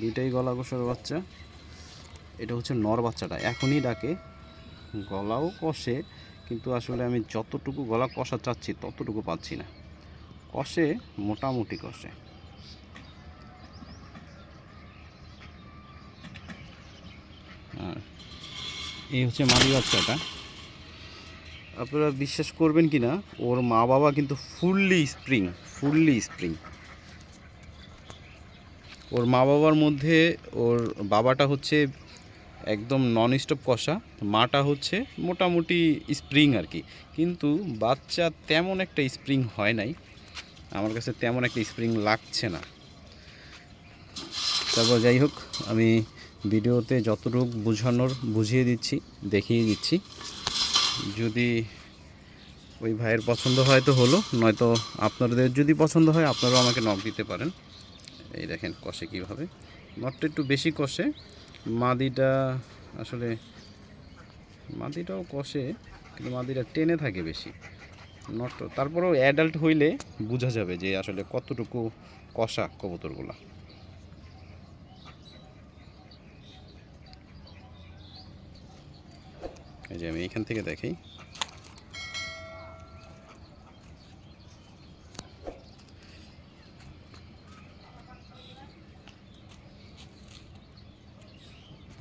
দুইটাই গলা কষার বাচ্চা। এটা হচ্ছে নর বাচ্চাটা, এখনই ডাকে। গলাও কষে, কিন্তু আসলে আমি যতটুকু গলা কষা চাচ্ছি, ততটুকু পাচ্ছি না। কষে, মোটামুটি কষে। এই হচ্ছে মাদি বাচ্চাটা। আপনারা বিশ্বাস করবেন কি না ওর মা বাবা কিন্তু ফুললি স্প্রিং ফুললি স্প্রিং। ওর মা বাবার মধ্যে ওর বাবাটা হচ্ছে একদম নন স্টপ কষা, মাটা হচ্ছে মোটামুটি স্প্রিং আর কি। কিন্তু বাচ্চা তেমন একটা স্প্রিং হয় নাই, আমার কাছে তেমন একটা স্প্রিং লাগছে না। তারপর যাই হোক, আমি ভিডিওতে যতটুকু বোঝানোর বুঝিয়ে দিচ্ছি, দেখিয়ে দিচ্ছি। যদি ওই ভাইয়ের পছন্দ হয় তো হলো, নয়তো আপনাদের যদি পছন্দ হয়, আপনারাও আমাকে নক দিতে পারেন। এই দেখেন কষে কীভাবে। নটটা একটু বেশি কষে। মাদিটা আসলে মাদিটাও কষে, কিন্তু মাদিটা টেনে থাকে বেশি। নট তারপরেও অ্যাডাল্ট হইলে বোঝা যাবে যে আসলে কতটুকু কষা কবুতরগুলা। এই যে আমি এখান থেকে দেখি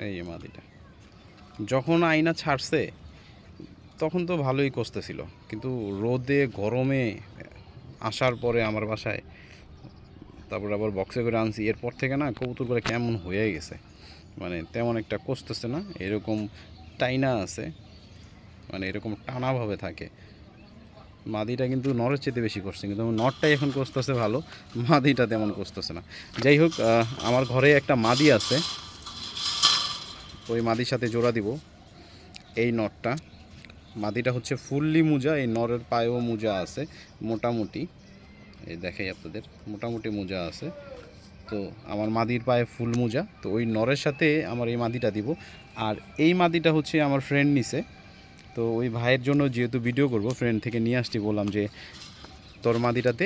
এই যে মাদিটা। যখন আয়না ছাড়ছে, তখন তো ভালোই কষতেছিল। কিন্তু রোদে, গরমে আসার পরে আমার বাসায়, তারপর আবার বক্সে করে আনছি। এরপর থেকে না কবুতরগুলো কেমন হয়ে গেছে। মানে তেমন একটা কষতেছে না। এরকম টাইনা আছে। মানে এরকম টানাভাবে থাকে। মাদিটা কিন্তু নরের চেতে বেশি করছে কিন্তু নরটাই এখন কষতেছে ভালো। মাদিটা তেমন কষতেছে না। যাই হোক আমার ঘরে একটা মাদি আছে। ওই মাদির সাথে জোড়া দিব। এই নটটা। মাদিটা হচ্ছে ফুললি মোজা, এই নরের পায়েও মোজা আছে, মোটামুটি। এই দেখাই আপনাদের, মোটামুটি মোজা আছে। তো আমার মাদির পায়ে ফুল মোজা, তো ওই নরের সাথে আমার এই মাদিটা দিব। আর এই মাদিটা হচ্ছে আমার ফ্রেন্ড নিছে। তো ওই ভাইয়ের জন্য যেহেতু ভিডিও করব ফ্রেন্ড থেকে নিয়ে আসছি, বললাম যে তোর মাদিটাতে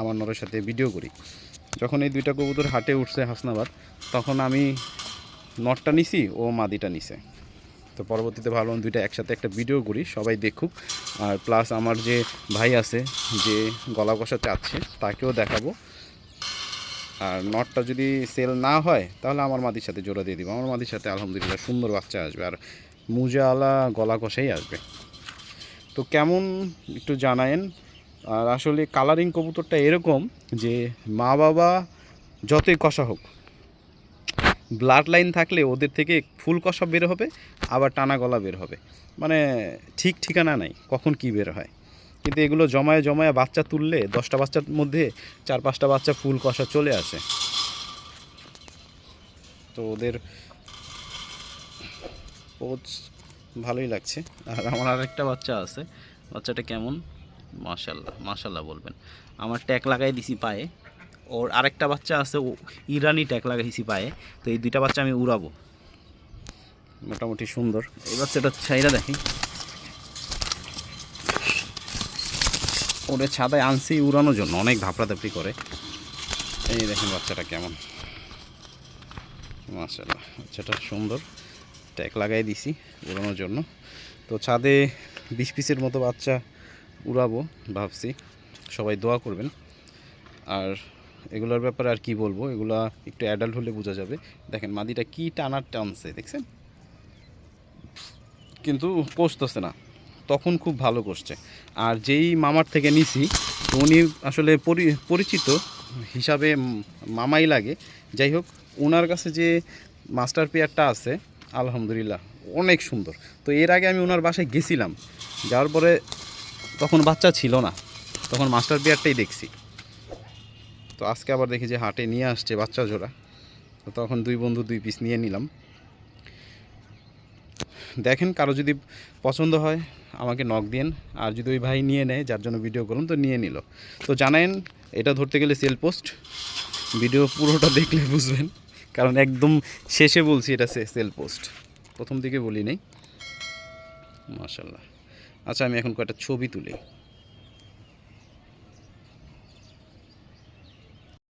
আমার নরের সাথে ভিডিও করি। যখন এই দুইটা কবুতর হাটে উঠছে হাসনাবাদ, তখন আমি নটটা নিছি, ও মাদিটা নিছে। তো পরবর্তীতে ভাবলাম দুইটা একসাথে একটা ভিডিও করি, সবাই দেখুক। আর প্লাস আমার যে ভাই আছে, যে গলা কষা চাচ্ছে, তাকেও দেখাবো। আর নটটা যদি সেল না হয়, তাহলে আমার মাদির সাথে জোড়া দিয়ে দিব। আমার মাদির সাথে আলহামদুলিল্লাহ সুন্দর বাচ্চা আসবে, আর মুজাওয়ালা গলা কষাই আসবে। তো কেমন একটু জানায়েন। আর আসলে কালারিং কবুতরটা এরকম যে মা বাবা যতই কষা হোক ব্লাড লাইন থাকলে ওদের থেকে ফুল কষা বের হবে, আবার টানা গলা বের হবে। মানে ঠিক ঠিকানা নাই, কখন কি বের হয়। কিন্তু এগুলো জমায়ে জমায়ে বাচ্চা তুললে দশটা বাচ্চার মধ্যে চার পাঁচটা বাচ্চা ফুল কষা চলে আসে। তো ওদের পোচ ভালোই লাগছে। আর আমার আরেকটা বাচ্চা আছে। বাচ্চাটা কেমন? মাশাল্লাহ মাশাল্লাহ বলবেন। আমার ট্যাগ লাগাই দিছি পায়ে। ওর আরেকটা বাচ্চা আছে ও ইরানি ট্যাগ লাগাইছি পায়ে তো এই দুইটা বাচ্চা আমি উড়াবো। মোটামুটি সুন্দর। এই বাচ্চাটা ছাইরা দেখি। ওরে ছাদায় আনছি উড়ানোর জন্য অনেক ধাপড়াধাপড়ি করে। এই দেখেন বাচ্চাটা কেমন। মাশাল্লাহ বাচ্চাটা সুন্দর। ট্যাগ লাগাই দিছি উড়ানোর জন্য। তো ছাদে বিশ পিসের মতো বাচ্চা উড়াবো ভাবছি। সবাই দোয়া করবেন। আর এগুলোর ব্যাপারে আর কি বলব? এগুলা একটু অ্যাডাল্ট হলে বোঝা যাবে। দেখেন, মাদিটা কি টানার টানছে, দেখছেন? কিন্তু কষতেছে না। তখন খুব ভালো করছে আর যেই মামার থেকে নিছি, উনি আসলে পরি- পরিচিত হিসাবে মামাই লাগে। যাই হোক ওনার কাছে যে মাস্টার পেয়ারটা আছে, আলহামদুলিল্লাহ, অনেক সুন্দর। তো এর আগে আমি ওনার বাসায় গেছিলাম। যাওয়ার পরে তখন বাচ্চা ছিল না। তখন মাস্টার পেয়ারটাই দেখছি। তো আজকে আবার দেখি যে হাটে নিয়ে আসছে বাচ্চা জোড়া। তো তখন দুই বন্ধু দুই পিস নিয়ে নিলাম। দেখেন কারও যদি পছন্দ হয়, আমাকে নক দিন আর যদি ওই ভাই নিয়ে নেয়, যার জন্য ভিডিও করলাম, তো নিয়ে নিল। তো জানেন এটা ধরতে গেলে সেল পোস্ট ভিডিও পুরোটা দেখলে বুঝবেন, কারণ একদম শেষে বলছি এটা সেল পোস্ট প্রথম দিকে বলি নেই। মাশাল্লাহ আচ্ছা আমি এখন কয়েকটা ছবি তুলি।